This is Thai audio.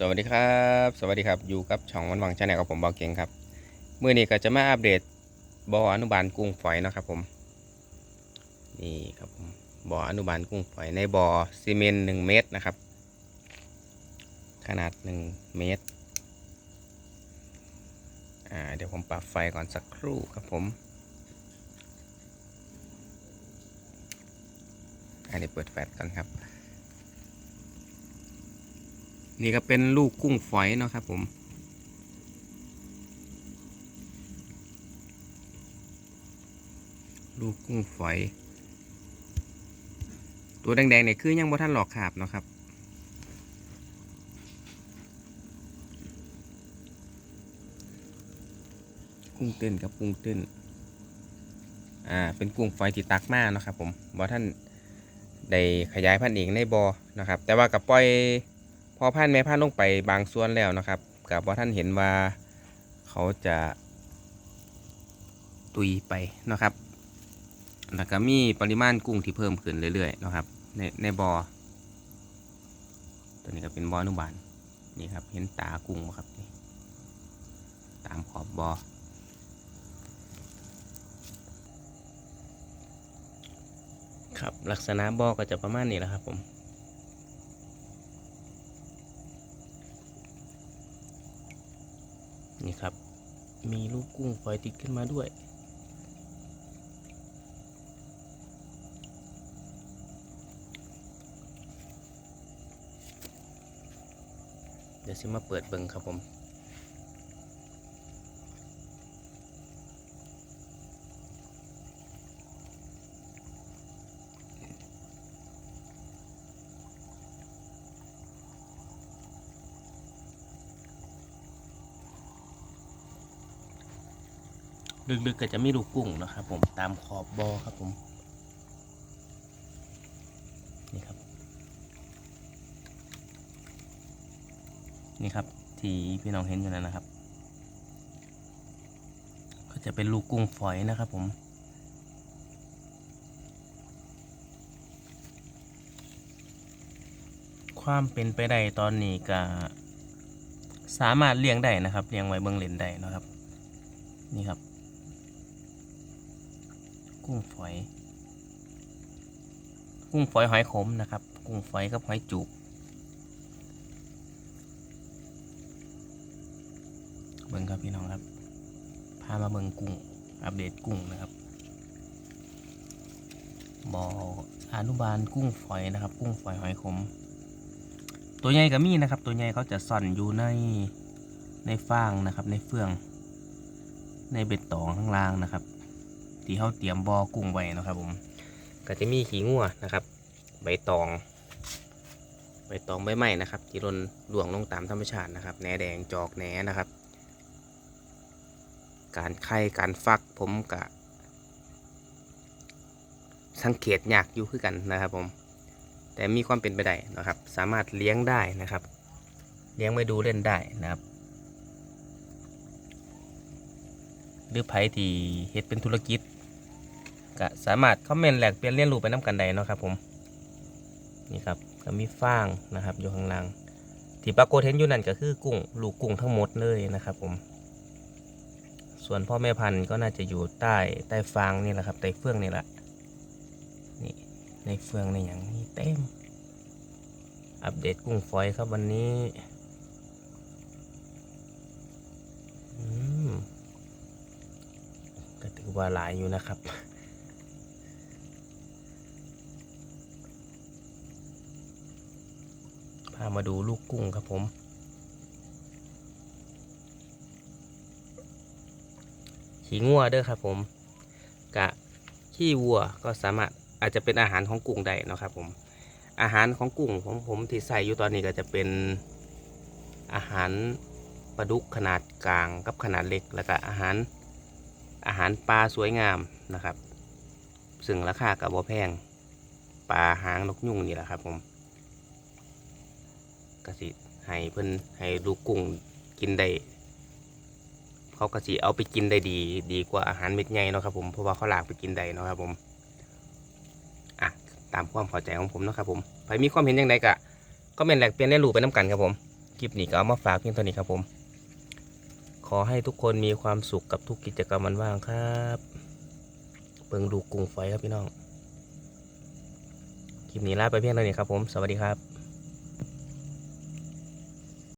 สวัสดีครับ สวัสดีครับ อยู่กับช่องวันวังชาแนลกับผมบอเก่งครับเมื่อนี้ก็จะมาอัปเดตบ่ออนุบาลกุ้งฝอยนะครับผมนี่ครับผมบ่ออนุบาลกุ้งฝอยในบ่อซีเมนต์หนึ่งเมตรนะครับ ขนาดหนึ่งเมตรอ่าเดี๋ยวผมปรับไฟก่อนสักครู่ครับผมอันนี้เปิดแฟลชก่อนครับ นี่ก็เป็นลูกกุ้งฝอยเนาะครับผมลูกกุ้งฝอย ตัวแดงๆเนี่ยคือยังบ่ท่านหลอกขาบเนาะครับ กุ้งเต้นกับกุ้งเต้นอ่าเป็นกุ้งฝอยที่ตักมาเนาะครับผมบ่ท่านได้ขยายพันธุ์เองในบอ่อนะครับ แต่ว่ากับปล่อย พอพันแม่พันลงไปบางส่วนแล้วนะครับกับว่าท่านเห็นว่าเขาจะตุยไปนะครับแล้วก็มีปริมาณกุ้งที่เพิ่มขึ้นเรื่อยๆนะครับ ในในบอ่อตัวนี้ก็เป็นบอ่ออนุบาลนี่ครับ เห็นตากุ้งไหมครับนี่ตามขอบบอ่อครับลักษณะบ่อก็จะประมาณนี้แหละครับผม นี่ครับ มีลูกกุ้งฝอยติดขึ้นมาด้วย เดี๋ยวซิมาเปิดเบิงครับผม ลึกๆก็จะมีลูกกุ้งนะครับ ผมตามขอบบอครับผมนี่ครับนี่ครับที่พี่น้องเห็นอยู่นั่นนะครับ ก็จะเป็นลูกกุ้งฝอยนะครับผมความเป็นไปได้ตอนนี้ก็สามารถเลี้ยงได้นะครับ เลี้ยงไว้เบื้องเลนได้นะครับ นี่ครับ กุ้งฝอย กุ้งฝอยหอยขมนะครับ กุ้งฝอยกับหอยจูบเบิ่งครับพี่น้องครับ พามาเบิ่งกุ้ง อัปเดตกุ้งนะครับบออนุบาลกุ้งฝอยนะครับ กุ้งฝอยหอยขม ตัวใหญ่ก็มีนะครับ ตัวใหญ่เขาจะซ่อนอยู่ในในฟางนะครับ ในเฟือง ในเบ็ดตองข้างล่างนะครับ ที่เขาเตรียมบอกุ้งไว้นะครับผมก็จะมีขี้งัวนะครับ ใบตอง ใบตองใบไม้นะครับ ที่หล่นหลวงลงตามธรรมชาตินะครับแหนแดงจอกแหนนะครับ การไข่การฟักผมกะ สังเกตยากอยู่คือกันนะครับผม แต่มีความเป็นไปได้นะครับ สามารถเลี้ยงได้นะครับ เลี้ยงไว้ดูเล่นได้นะครับหรือไผที่เฮ็ดเป็นธุรกิจ ก็สามารถคอมเมนต์แหลกเปลี่ยนเรียนรู้ไปน้ำกันใดเนาะครับผมนี่ครับก็มีฟางนะครับอยู่ข้างล่างที่ปรากฏเห็นอยู่นั่นก็คือกุ้งลูกกุ้งทั้งหมดเลยนะครับผม ส่วนพ่อแม่พันธุ์ก็น่าจะอยู่ใต้ใต้ฟางนี่แหละครับใต้เฟืองนี่แหละนี่ในเฟืองในอย่างนี้เต็ม อัปเดตกุ้งฝอยครับวันนี้อืมก็ถือว่าหลายอยู่นะครับามาดูลูกกุ้งครับผม ขี้งัวเด้อครับผม กะขี้วัวก็สามารถอาจจะเป็นอาหารของกุ้งได้นะครับผม อาหารของกุ้งของผมที่ใส่อยู่ตอนนี้ก็จะเป็นอาหารปลาดุกขนาดกลางกับขนาดเล็ก แล้วก็อาหารอาหารปลาสวยงามนะครับ ซึ่งราคากับบ่แพงปลาหางนกยุงนี่แหละครับผม กสิให้เพิ่นให้ลูกกุ้งกินได้เขากสิเอาไปกินได้ดีดีกว่าอาหารเม็ดใหญ่เนาะครับผมเพราะว่าเขาหลากไปกินได้เนาะครับผมอะตามความพอใจของผมเนาะครับผมใครมีความเห็นยังไงกะก็เมนแหลกเปลี่ยนได้รู้ไปน้ำกันครับผมคลิปนี้ก็เอามาฝากเพียงเท่านี้ครับผม ขอให้ทุกคนมีความสุขกับทุกกิจกรรมมันว่างครับเปิงดูกรุงไฟครับพี่น้องคลิปนี้ลาไปเพียงเท่านี้ครับผม สวัสดีครับ